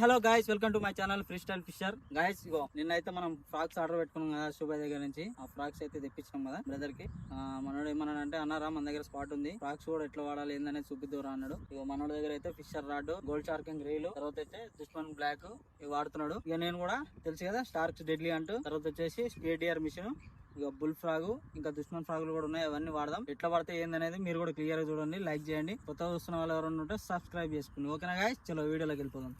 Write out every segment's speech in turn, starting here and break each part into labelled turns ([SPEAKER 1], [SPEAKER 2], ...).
[SPEAKER 1] Hello guys welcome to my channel free style fisher guys ఇగో నిన్నైతే మనం frocks order పెట్టుకున్నాం కదా శుభ దగ్గర నుంచి. ఆ ఫ్రాక్స్ అయితే తెప్పించాం కదా బ్రదర్కి. మనోడు ఏమన్నా అంటే అన్నారా మన దగ్గర స్పాట్ ఉంది. ఫ్రాక్స్ కూడా ఎట్లా వాడాలి ఏందనేది చూపిద్దురా అన్నాడు. ఇక మనోడి దగ్గర అయితే fisher rod gold sharking reel తర్వాత అయితే దుష్మన్ బ్లాక్ ఇవి వాడుతున్నాడు. ఇక నేను కూడా తెలుసు కదా స్టార్క్స్ డెడ్లీ అంటూ తర్వాత వచ్చేసి కేటీఆర్ మిషన్ ఇక బుల్ ఫ్రాగ్ ఇంకా దుష్మన్ ఫ్రాగులు కూడా ఉన్నాయి అవన్నీ వాడదాం. ఎట్లా పడితే ఏందనేది మీరు కూడా క్లియర్గా చూడండి లైక్ చేయండి. కొత్త చూస్తున్న వాళ్ళు ఎవరైనా ఉంటే సబ్స్క్రైబ్ చేసుకోండి. ఓకేనా గాయస్ చలో వీడియోలోకి వెళ్ళిపోదాం.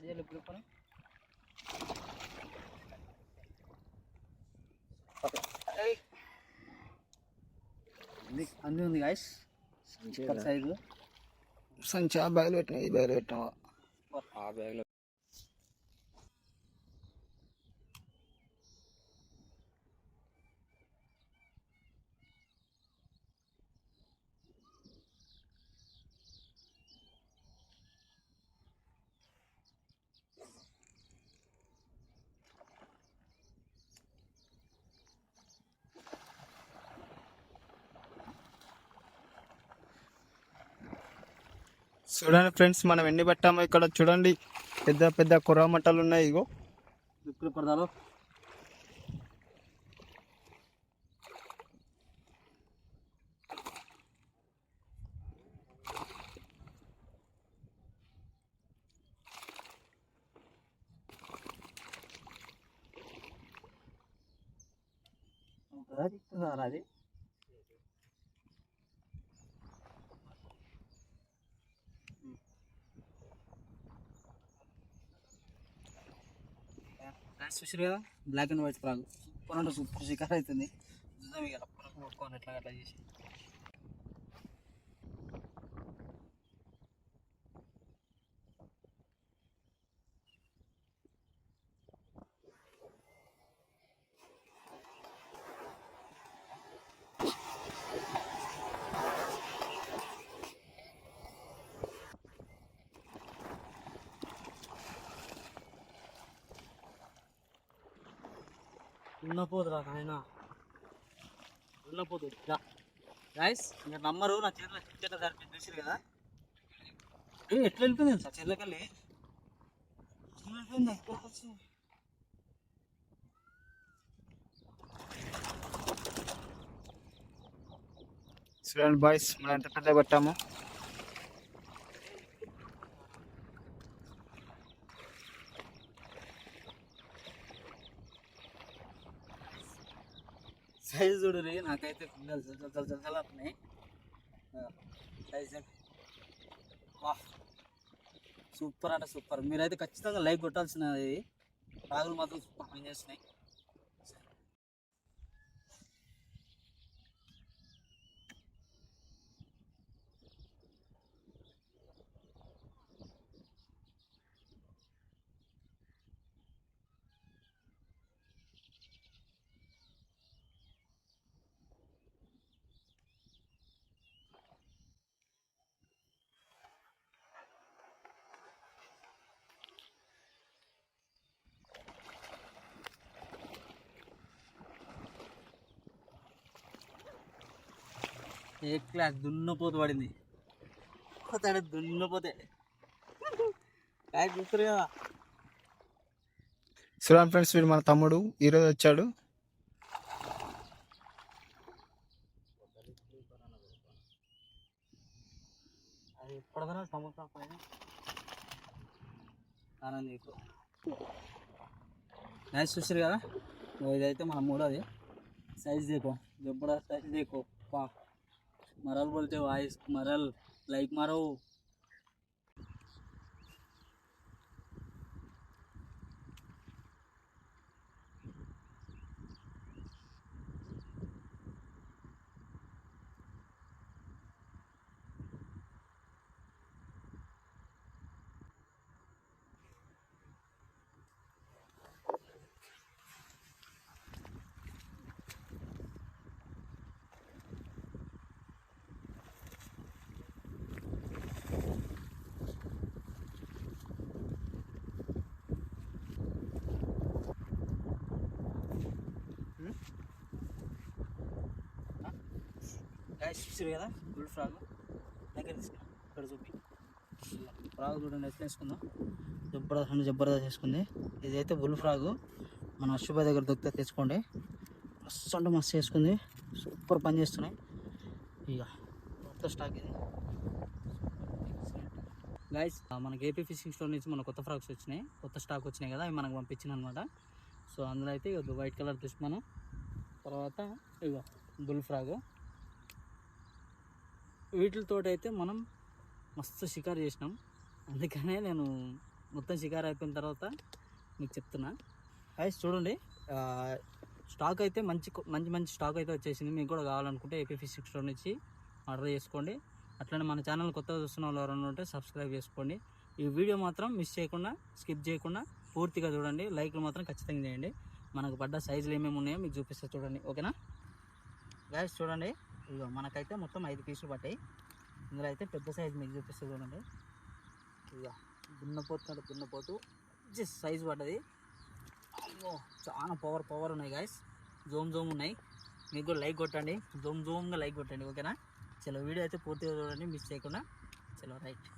[SPEAKER 1] ఇప్పుడు ఇప్పుడు అన్నీ ఉంది గాయస్ సైజు.
[SPEAKER 2] సంచి ఆ బ్యాగ్లో పెట్టినా ఈ బ్యాగ్లో పెట్టినా
[SPEAKER 1] ఆ బ్యాగ్లో
[SPEAKER 2] చూడండి ఫ్రెండ్స్ మనం ఎన్ని పెట్టామో ఇక్కడ చూడండి. పెద్ద పెద్ద కుర్ర మట్టలు ఉన్నాయి ఇగో.
[SPEAKER 1] ఇప్పుడు పడదాలు అది? చూసారు కదా? బ్లాక్ అండ్ వైట్ ఫ్రాగ్ కొనంటే సూపర్ షికార్ అవుతుంది చూద్దాం ఇక కొట్టుకోని ఎట్లా అట్లా చేసి. ఉన్నపోదురా నాయన ఉన్నపోదు గాయస్ మీరు నమ్మరు నా చేతిలో చికెన్ సరిపోయింది చూసారు కదా? ఏ ఎట్లా వెళ్ళిపోయింది సార్ చెల్లకెళ్ళి వెళ్ళిపోయింది ఎక్కడికి
[SPEAKER 2] చూడండి బాయ్స్ మనం ఎంత పెద్ద పెట్టామో?
[SPEAKER 1] సైజు చూడు రే నాకైతే పిల్లలు చల్ చల్ చల్ సైజ్ వా. సూపర్ అంటే సూపర్. మీరైతే ఖచ్చితంగా లైక్ కొట్టాల్సినది. రాగులు మాత్రం సూపర్ పని ఏ క్లాస్ దున్నపోతు పడింది. పోతాడు దున్నపోతే. చూస్తారు కదా.
[SPEAKER 2] శ్రీరామ్ ఫ్రెండ్స్ వీడు మన తమ్ముడు. ఈరోజు వచ్చాడు.
[SPEAKER 1] అది ఎప్పటిదానా చూసారు కదా? ఇదైతే మన మూడోది. సైజ్ దేకో జబ్బుడా సైజ్ దేకో పా. मरल बोलते हो आइस मरल. लाइक मारो. గైస్ చూసారు కదా? గుడ్ ఫ్రాగ్ దగ్గర తీసుకున్నా. ఇక్కడ చూపి. ఫ్రాగ్ చూడండి ఎట్లా వేసుకుందాం జబర్దస్త్ అంటే జబర్దస్త్ వేసుకుంది ఇదైతే బుల్ ఫ్రాగ్ మన అశుభ దగ్గర దొరికితే తెచ్చుకోండి. మస్తు అంటే మస్తు వేసుకుంది సూపర్ పని చేస్తున్నాయి. ఇక కొత్త స్టాక్ ఇది. గైస్ మనకి ఏపీ ఫిషింగ్ స్టోర్ నుంచి మన కొత్త ఫ్రాక్స్ వచ్చినాయి. కొత్త స్టాక్ వచ్చినాయి కదా అవి మనకు పంపించిన అనమాట సో అందులో అయితే ఇక వైట్ కలర్ దుష్మనం తర్వాత ఇక బుల్ ఫ్రాగ్ వీటితో అయితే మనం మస్తు షికారు చేసినాం. అందుకనే నేను మొత్తం షికారు అయిపోయిన తర్వాత మీకు చెప్తున్నా. అయితే చూడండి. స్టాక్ అయితే మంచి మంచి మంచి స్టాక్ అయితే వచ్చేసింది. మీకు కూడా కావాలనుకుంటే ఏపీ ఫిషింగ్ స్టోర్ నుంచి ఆర్డర్ చేసుకోండి. అట్లనే మన ఛానల్ కొత్తగా చూస్తున్న వాళ్ళు ఎవరైనా ఉంటే సబ్స్క్రైబ్ చేసుకోండి. ఈ వీడియో మాత్రం మిస్ చేయకుండా స్కిప్ చేయకుండా పూర్తిగా చూడండి. లైక్లు మాత్రం ఖచ్చితంగా చేయండి. మనకు పడ్డ సైజులు ఏమేమి ఉన్నాయో మీకు చూపిస్తా చూడండి. ఓకేనా గ్యాస్ చూడండి. ఇదిగో మనకైతే మొత్తం ఐదు పీసులు పట్టాయి. ఇందులో అయితే పెద్ద సైజు మీకు చూపిస్తా చూడండి. ఇదిగో దున్నపోతు కంటే దున్నపోతు జస్ట్ సైజు పడ్డది. అమ్మో చాలా పవర్ పవర్ ఉన్నాయి గాయస్ జోమ్ జోమ్ ఉన్నాయి. మీకు కూడా లైక్ కొట్టండి. జోమ్ జోమ్గా లైక్ కొట్టండి ఓకేనా చలో వీడియో అయితే పూర్తిగా చూడండి మిస్ చేయకుండా. చలో రైట్